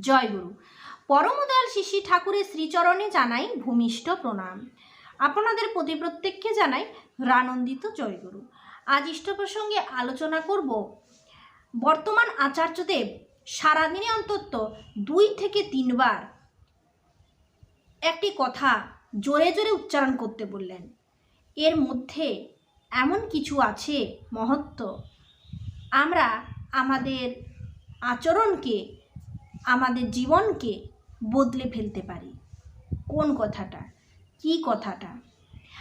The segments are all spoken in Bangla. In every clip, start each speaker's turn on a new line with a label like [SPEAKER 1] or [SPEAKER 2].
[SPEAKER 1] জয়গুরু পরমদয়াল শিশি ঠাকুরের শ্রীচরণে জানাই ভূমিষ্ঠ প্রণাম। আপনাদের প্রতি প্রত্যেককে জানাই রানন্দিত জয়গুরু আজ ইষ্ট প্রসঙ্গে আলোচনা করব, বর্তমান আচার্যদেব সারাদিনে অন্তত দুই থেকে তিনবার একটি কথা জোরে জোরে উচ্চারণ করতে বললেন। এর মধ্যে এমন কিছু আছে মহত্ব। আমরা আমাদের আচরণকে আমাদের জীবনকে বদলে ফেলতে পারি। কোন কথাটা? কি কথাটা?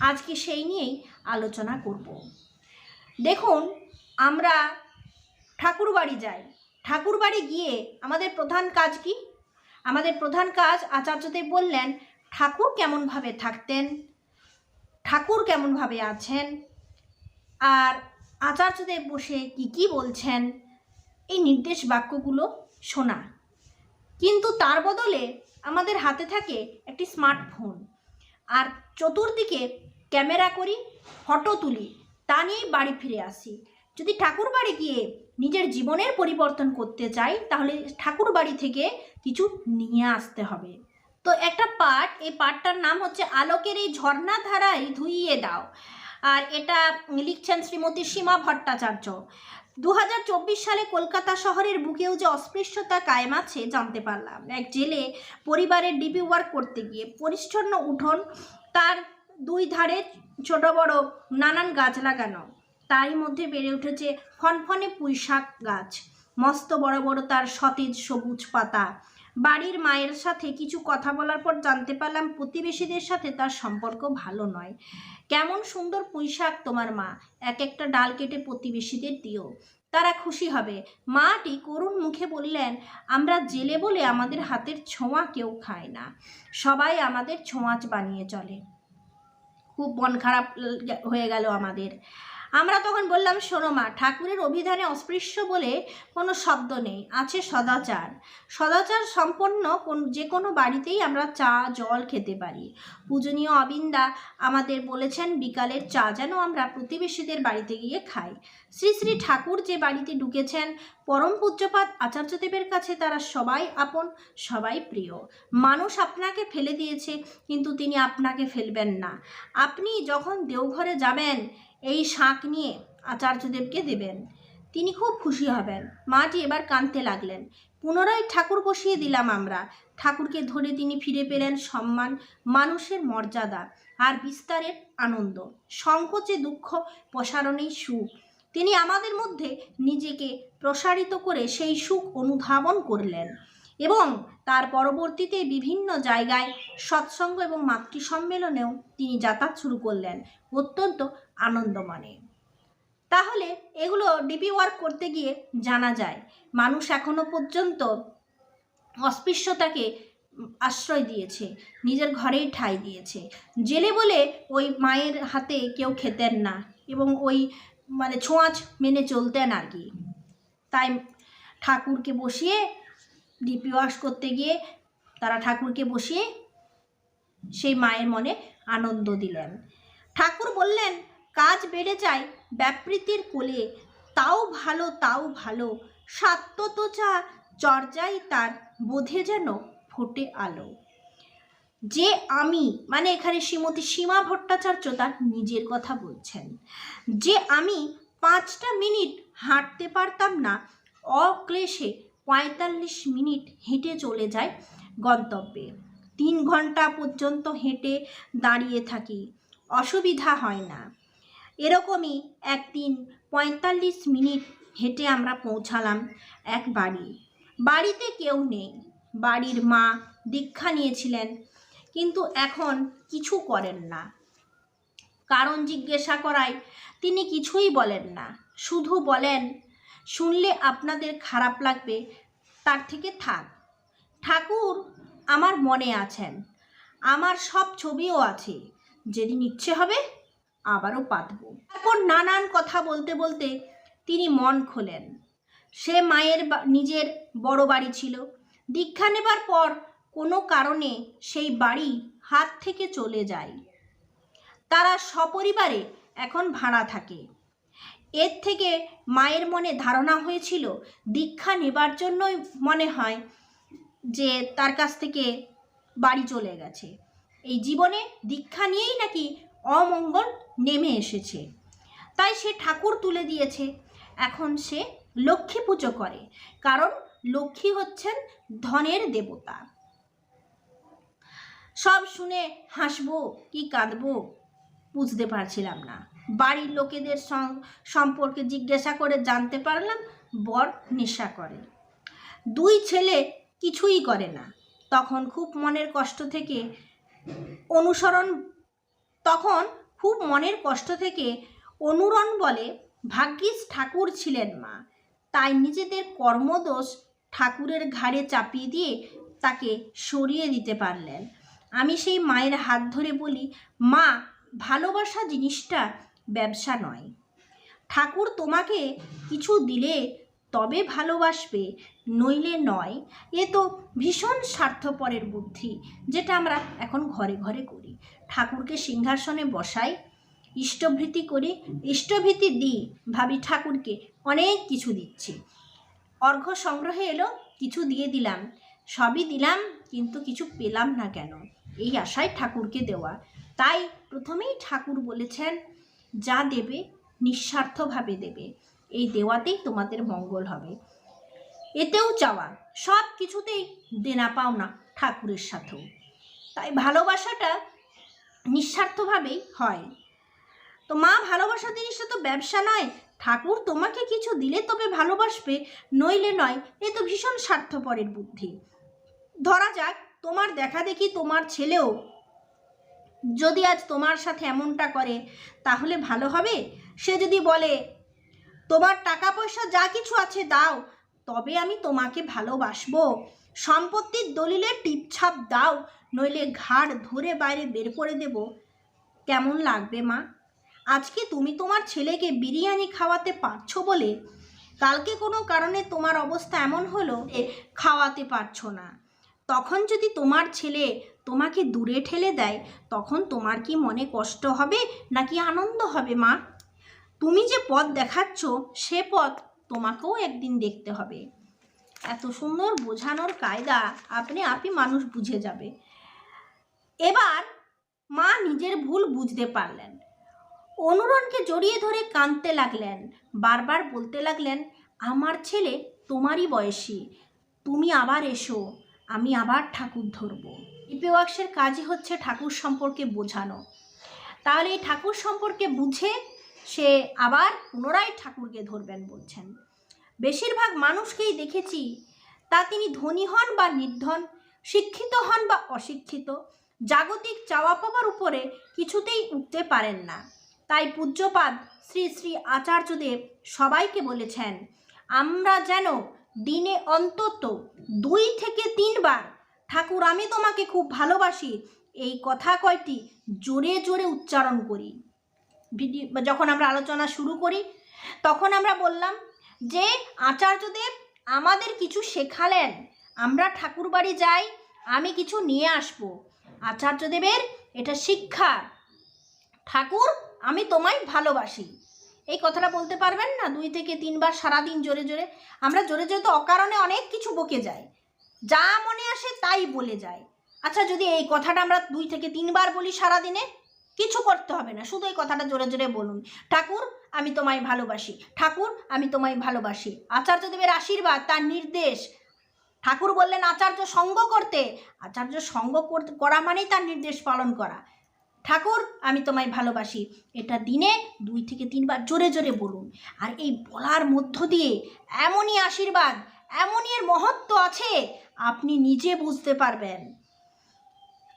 [SPEAKER 1] আজকে সেই নিয়েই আলোচনা করব। দেখুন, আমরা ঠাকুর বাড়ি যাই। ঠাকুর বাড়ি গিয়ে আমাদের প্রধান কাজ কি? আমাদের প্রধান কাজ আচার্যদেব বললেন, ঠাকুর কেমনভাবে থাকতেন? ঠাকুর কেমনভাবে আছেন? আর আচার্যদেব বসে কি কি বলছেন? এই নির্দেশ বাক্যগুলো শোনা কিন্তু তার বদলে আমাদের হাতে থাকে একটি স্মার্টফোন আর চতুর্দিকে ক্যামেরা করি ফটো তুলি, তা নিয়েই বাড়ি ফিরে আসি। যদি ঠাকুর বাড়ি গিয়ে নিজের জীবনের পরিবর্তন করতে চাই তাহলে ঠাকুর বাড়ি থেকে কিছু নিয়ে আসতে হবে। তো একটা পাঠ, এই পাঠটার নাম হচ্ছে, আলোকের এই ঝর্ণা ধারায় ধুইয়ে দাও। আর এটা লিখছেন শ্রীমতী সীমা ভট্টাচার্য। দু হাজার চব্বিশ সালে কলকাতা শহরের বুকেও যে অস্পৃশ্যতা কায়েম আছে, জানতে পারলাম। এক জেলে পরিবারের ডিপি ওয়ার্ক করতে গিয়ে পরিচ্ছন্ন উঠোন তার দুই ধারে ছোট বড় নানান গাছ লাগানো। তারই মধ্যে বেড়ে উঠেছে ফনফনে পুঁইশাক গাছ, মস্ত বড় বড় তার সতেজ সবুজ পাতা। বাড়ির মায়ের সাথে কিছু কথা বলার পর জানতে পারলাম প্রতিবেশীদের সাথে তার সম্পর্ক ভালো নয়। কেমন সুন্দর পুঁইশাক তোমার মা, এক একটা ডাল কেটে প্রতিবেশীদের দিও। তারা খুশি হবে। মাটি করুণ মুখে বললেন, আমরা জেলে বলে আমাদের হাতের ছোঁয়া কেউ খায় না। সবাই আমাদের ছোঁয়াচ বানিয়ে চলে। খুব মন খারাপ হয়ে গেল আমাদের। আমরা তখন বললাম, শোনো মা, ঠাকুরের অভিধানে অস্পৃশ্য বলে কোনো শব্দ নেই, আছে সদাচার। সদাচার সম্পন্ন কোন, যে কোনো বাড়িতেই আমরা চা, জল খেতে পারি। পূজনীয় অবিন্দা আমাদের বলেছেন, বিকালের চা যেন আমরা প্রতিবেশীদের বাড়িতে গিয়ে খাই। শ্রী শ্রী ঠাকুর যে বাড়িতে ঢুকেছেন, পরম পূজ্যপাত আচার্যদেবের কাছে তারা সবাই আপন, সবাই প্রিয়। মানুষ আপনাকে ফেলে দিয়েছে, কিন্তু তিনি আপনাকে ফেলবেন না। আপনি যখন দেওঘরে যাবেন এই শাঁখ নিয়ে আচার্যদেবকে দেবেন। তিনি খুব খুশি হবেন। মাটি এবার কাঁদতে লাগলেন। পুনরায় ঠাকুর বসিয়ে দিলাম আমরা। ঠাকুরকে ধরে তিনি ফিরে পেলেন সম্মান, মানুষের মর্যাদা আর বিস্তারের আনন্দ। সংকোচে দুঃখ, প্রসারণেই সুখ। তিনি আমাদের মধ্যে নিজেকে প্রসারিত করে সেই সুখ অনুধাবন করলেন এবং তার পরবর্তীতে বিভিন্ন জায়গায় সৎসঙ্গ এবং মাতৃ সম্মেলনেও তিনি যাতায়াত শুরু করলেন। অত্যন্ত আনন্দমনে। তাহলে এগুলো ডিপি ওয়ার্ক করতে গিয়ে জানা যায়, মানুষ এখনও পর্যন্ত অস্পৃশ্যতাকে আশ্রয় দিয়েছে, নিজের ঘরেই ঠাঁই দিয়েছে। জেলে বলে ওই মায়ের হাতে কেউ খেতেন না এবং ওই মানে ছোঁয়াচ মেনে চলতেন আর কি। তাই ঠাকুরকে বসিয়ে ডিপি ওয়াশ করতে গিয়ে তারা ঠাকুরকে বসিয়ে সেই মায়ের মনে আনন্দ দিলেন। ঠাকুর বললেন কাজ বেড়ে যায় ব্যাপৃতির কোলে। তাও ভালো তাও ভালো সাত্য তো চা চর্যাই তার বোধে যেন ফোটে আলো। যে আমি মানে এখানে শ্রীমতী সীমা ভট্টাচার্য তার নিজের কথা বলছেন। যে আমি পাঁচটা মিনিট হাঁটতে পারতাম না, অক্লেশে পঁয়তাল্লিশ মিনিট হেঁটে চলে যায় গন্তব্যে। তিন ঘণ্টা পর্যন্ত হেঁটে দাঁড়িয়ে থাকি, অসুবিধা হয় না। এরকমই একদিন পঁয়তাল্লিশ মিনিট হেঁটে আমরা পৌঁছালাম এক বাড়ি। বাড়িতে কেউ নেই। বাড়ির মা দীক্ষা নিয়েছিলেন, কিন্তু এখন কিছু করেন না। কারণ জিজ্ঞাসা করায় তিনি কিছুই বলেন না। শুধু বলেন, শুনলে আপনাদের খারাপ লাগবে, তার থেকে থাক। ঠাকুর আমার মনে আছেন। আমার সব ছবিও আছে। যেদিন ইচ্ছে হবে আবারও পাতব। তারপর নানান কথা বলতে বলতে তিনি মন খোলেন। সে মায়ের নিজের বড় বাড়ি ছিল। দীক্ষা নেবার পর কোনো কারণে সেই বাড়ি হাত থেকে চলে যায়। তারা সপরিবারে এখন ভাড়া থাকে। এর থেকে মায়ের মনে ধারণা হয়েছিল, দীক্ষা নেবার জন্যই মনে হয় যে তার কাছ থেকে বাড়ি চলে গেছে। এই জীবনে দীক্ষা নিয়েই নাকি অমঙ্গল নেমে এসেছে। তাই সে ঠাকুর তুলে দিয়েছে। এখন সে লক্ষ্মী পুজো করে, কারণ লক্ষ্মী হচ্ছেন ধনের দেবতা। সব শুনে হাসবো, কি কাঁদবো, বুঝতে পারছিলাম না। বাড়ির লোকেদের সম্পর্কে জিজ্ঞাসা করে জানতে পারলাম, বর নেশা করে। দুই ছেলে কিছুই করে না। তখন খুব মনের কষ্ট থেকে অনুসরণ তখন খুব মনের কষ্ট থেকে অনুরণ বলে ভাগ্যিস ঠাকুর ছিলেন মা। তাই নিজেদের কর্মদোষ ঠাকুরের ঘাড়ে চাপিয়ে দিয়ে তাকে সরিয়ে দিতে পারলেন। আমি সেই মায়ের হাত ধরে বলি, মা, ভালোবাসা জিনিসটা ব্যবসা নয়। ঠাকুর তোমাকে কিছু দিলে তবে ভালোবাসবে, নইলে নয়। এ তো ভীষণ স্বার্থপরের বুদ্ধি, যেটা আমরা এখন ঘরে ঘরে করি। ঠাকুরকে সিংহাসনে বসাই, ইষ্টভৃতি করি, ইষ্টভৃতি দিই, ভাবি ঠাকুরকে অনেক কিছু দিচ্ছি। অর্ঘ্য সংগ্রহে এলো, কিছু দিয়ে দিলাম। সবই দিলাম, কিন্তু কিছু পেলাম না কেন? এই আশায় ঠাকুরকে দেওয়া। তাই প্রথমেই ঠাকুর বলেছেন, যা দেবে, নিঃস্বার্থভাবে দেবে। এই দেওয়াতেই তোমাদের মঙ্গল হবে। এতেও চাওয়া সব কিছুতেই দেনা পাওনা ঠাকুরের সাথেও। তাই ভালোবাসাটা নিঃস্বার্থভাবেই হয়। তো মা, ভালোবাসা জিনিসটা তো ব্যবসা নয়। ঠাকুর তোমাকে কিছু দিলে তবে ভালোবাসবে, নইলে নয়। এ তো ভীষণ স্বার্থপরের বুদ্ধি। ধরা যাক, তোমার দেখা দেখি তোমার ছেলেও যদি আজ তোমার সাথে এমনটা করে, তাহলে ভালো হবে? সে যদি বলে, তোমার টাকা পয়সা যা কিছু আছে দাও, তবে আমি তোমাকে ভালোবাসবো। সম্পত্তির দলিলে টিপছাপ দাও, নইলে ঘাড় ধরে বাইরে বের করে দেব। কেমন লাগবে মা? আজকে তুমি তোমার ছেলেকে বিরিয়ানি খাওয়াতে পারছ বলে? কালকে কোনো কারণে তোমার অবস্থা এমন হলো খাওয়াতে পারছ না। তখন যদি তোমার ছেলে তোমাকে দূরে ঠেলে দেয়, তখন তোমার কি মনে কষ্ট হবে নাকি আনন্দ হবে মা? তুমি যে পথ দেখাচ্ছ, সে পথ তোমাকেও একদিন দেখতে হবে। এত সুন্দর বোঝানোর কায়দা আপনি আপনি মানুষ বুঝে যাবে। এবার মা নিজের ভুল বুঝতে পারলেন। অনুরণকে জড়িয়ে ধরে কাঁদতে লাগলেন, বারবার বলতে লাগলেন, আমার ছেলে তোমারই বয়সী, তুমি আবার এসো, আমি আবার ঠাকুর ধরবো। ইপিওয়াক্সের কাজই হচ্ছে ঠাকুর সম্পর্কে বোঝানো। তাহলে এই ঠাকুর সম্পর্কে বুঝে সে আবার পুনরায় ঠাকুরকে ধরবেন বলছেন। বেশিরভাগ মানুষকেই দেখেছি তা তিনি ধনী হন বা নির্ধন, শিক্ষিত হন বা অশিক্ষিত, জাগতিক চাওয়া পাওয়ার উপরে কিছুতেই উঠতে পারেন না। তাই পূজ্যপাদ শ্রী শ্রী আচার্যদেব সবাইকে বলেছেন, আমরা যেন দিনে অন্তত দুই থেকে তিনবার, ঠাকুর আমি তোমাকে খুব ভালোবাসি, এই কথা কয়টি জোরে জোরে উচ্চারণ করি। ভিডিও যখন আমরা আলোচনা শুরু করি, তখন আমরা বললাম যে আচার্যদেব আমাদের কিছু শেখালেন। আমরা ঠাকুর বাড়ি যাই, আমি কিছু নিয়ে আসব। আচার্যদেবের এটা শিক্ষা। ঠাকুর, আমি তোমায় ভালোবাসি। এই কথাটা বলতে পারবেন না? দুই থেকে তিনবার সারাদিন জোরে জোরে। আমরা জোরে জোরে তো অকারণে অনেক কিছু বকে যাই। যা মনে আসে তাই বলে যায় আচ্ছা যদি এই কথাটা আমরা দুই থেকে তিনবার বলি সারাদিনে কিছু করতে হবে না। শুধু এই কথাটা জোরে জোরে বলুন। ঠাকুর, আমি তোমায় ভালোবাসি। ঠাকুর, আমি তোমায় ভালোবাসি। আচার্যদেবের আশীর্বাদ, তার নির্দেশ। ঠাকুর বললেন, আচার্য সঙ্গ করতে। আচার্য সঙ্গ করা মানেই তার নির্দেশ পালন করা। ঠাকুর, আমি তোমায় ভালোবাসি। এটা দিনে দুই থেকে তিনবার জোরে জোরে বলুন। আর এই বলার মধ্য দিয়ে এমনই আশীর্বাদ, এমনই এর মহত্ব আছে, আপনি নিজে বুঝতে পারবেন।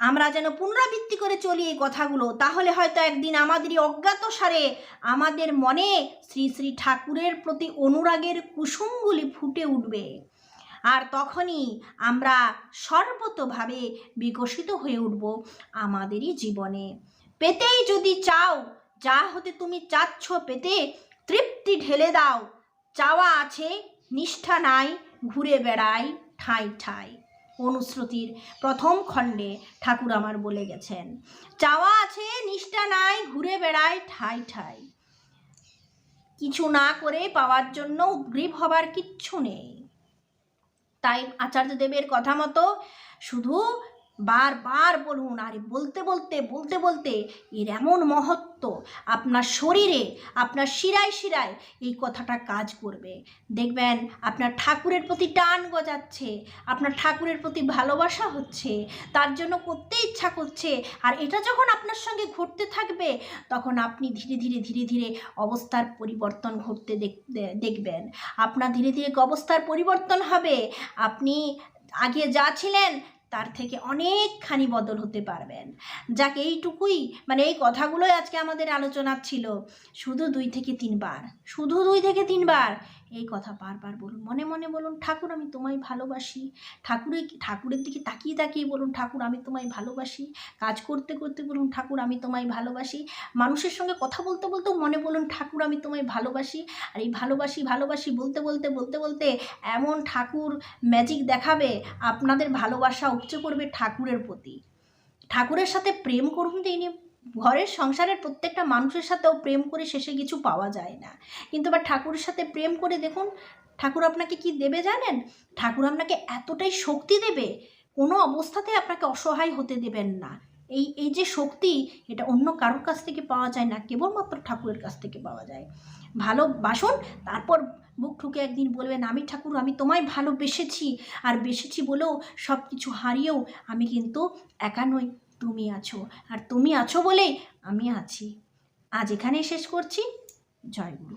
[SPEAKER 1] আমরা যেন পুনরাবৃত্তি করে চলি এই কথাগুলো, তাহলে হয়তো একদিন আমাদেরই অজ্ঞাত সারে আমাদের মনে শ্রী শ্রী ঠাকুরের প্রতি অনুরাগের কুসুমগুলি ফুটে উঠবে। আর তখনই আমরা সর্বতভাবে বিকশিত হয়ে উঠব আমাদেরই জীবনে। পেতেই যদি চাও, যা হতে তুমি চাচ্ছ পেতে তৃপ্তি ঢেলে দাও। চাওয়া আছে, নিষ্ঠা নাই, ঘুরে বেড়াই, ঠাই ঠাই। অনুশ্রুতির প্রথম খণ্ডে ঠাকুর আমার বলে গেছেন, চাওয়া আছে, নিষ্ঠা নাই, ঘুরে বেড়ায় ঠাই ঠাই। কিছু না করে পাওয়ার জন্য উদ্গ্রীব হবার কিচ্ছু নেই। তাই আচার্য দেবের কথা মতো শুধু বারবার বলুন, আর বলতে বলতে বলতে বলতে এর এমন মহত্ব, আপনার শরীরে, আপনার শিরায় শিরায় এই কথাটা কাজ করবে। দেখবেন, আপনার ঠাকুরের প্রতি টান গজাচ্ছে, আপনার ঠাকুরের প্রতি ভালোবাসা হচ্ছে, তার জন্য করতে ইচ্ছা করছে, আর এটা যখন আপনার সঙ্গে ঘটতে থাকবে, তখন আপনি ধীরে ধীরে ধীরে ধীরে অবস্থার পরিবর্তন ঘটতে দেখবেন। আপনার ধীরে ধীরে অবস্থার পরিবর্তন হবে। আপনি আগে যা ছিলেন তার থেকে অনেকখানি বদল হতে পারবেন। যাক, এইটুকুই। মানে এই কথাগুলোই আজকে আমাদের আলোচনার ছিল। শুধু দুই থেকে তিনবার। শুধু দুই থেকে তিনবার। এই কথা বারবার বলুন। মনে মনে বলুন, ঠাকুর, আমি তোমায় ভালোবাসি। ঠাকুরের ঠাকুরের দিকে তাকিয়ে তাকিয়ে বলুন, ঠাকুর, আমি তোমায় ভালোবাসি। কাজ করতে করতে বলুন, ঠাকুর, আমি তোমায় ভালোবাসি। মানুষের সঙ্গে কথা বলতে বলতেও মনে বলুন, ঠাকুর, আমি তোমায় ভালোবাসি। আর এই ভালোবাসি ভালোবাসি বলতে বলতে বলতে বলতে এমন ঠাকুর ম্যাজিক দেখাবে, আপনাদের ভালোবাসা উপচে পড়বে ঠাকুরের প্রতি। ঠাকুরের সাথে প্রেম করুন তিনি ঘরের সংসারের প্রত্যেকটা মানুষের সাথেও প্রেম করে শেষে কিছু পাওয়া যায় না। কিন্তু আবার ঠাকুরের সাথে প্রেম করে দেখুন, ঠাকুর আপনাকে কি দেবে জানেন? ঠাকুর আপনাকে এতটাই শক্তি দেবে, কোনো অবস্থাতে আপনাকে অসহায় হতে দেবেন না। এই এই যে শক্তি, এটা অন্য কারোর কাছ থেকে পাওয়া যায় না, কেবলমাত্র ঠাকুরের কাছ থেকে পাওয়া যায়। ভালোবাসুন তারপর বুক ঠুকে একদিন বলবেন, আমি ঠাকুর, আমি তোমায় ভালোবেসেছি। আর বেসেছি বলেও সব কিছু হারিয়েও আমি কিন্তু একা নই। তুমি আছো আর তুমি আছো বলেই আমি আছি। আজ এখানেই শেষ করছি। জয় গুরু।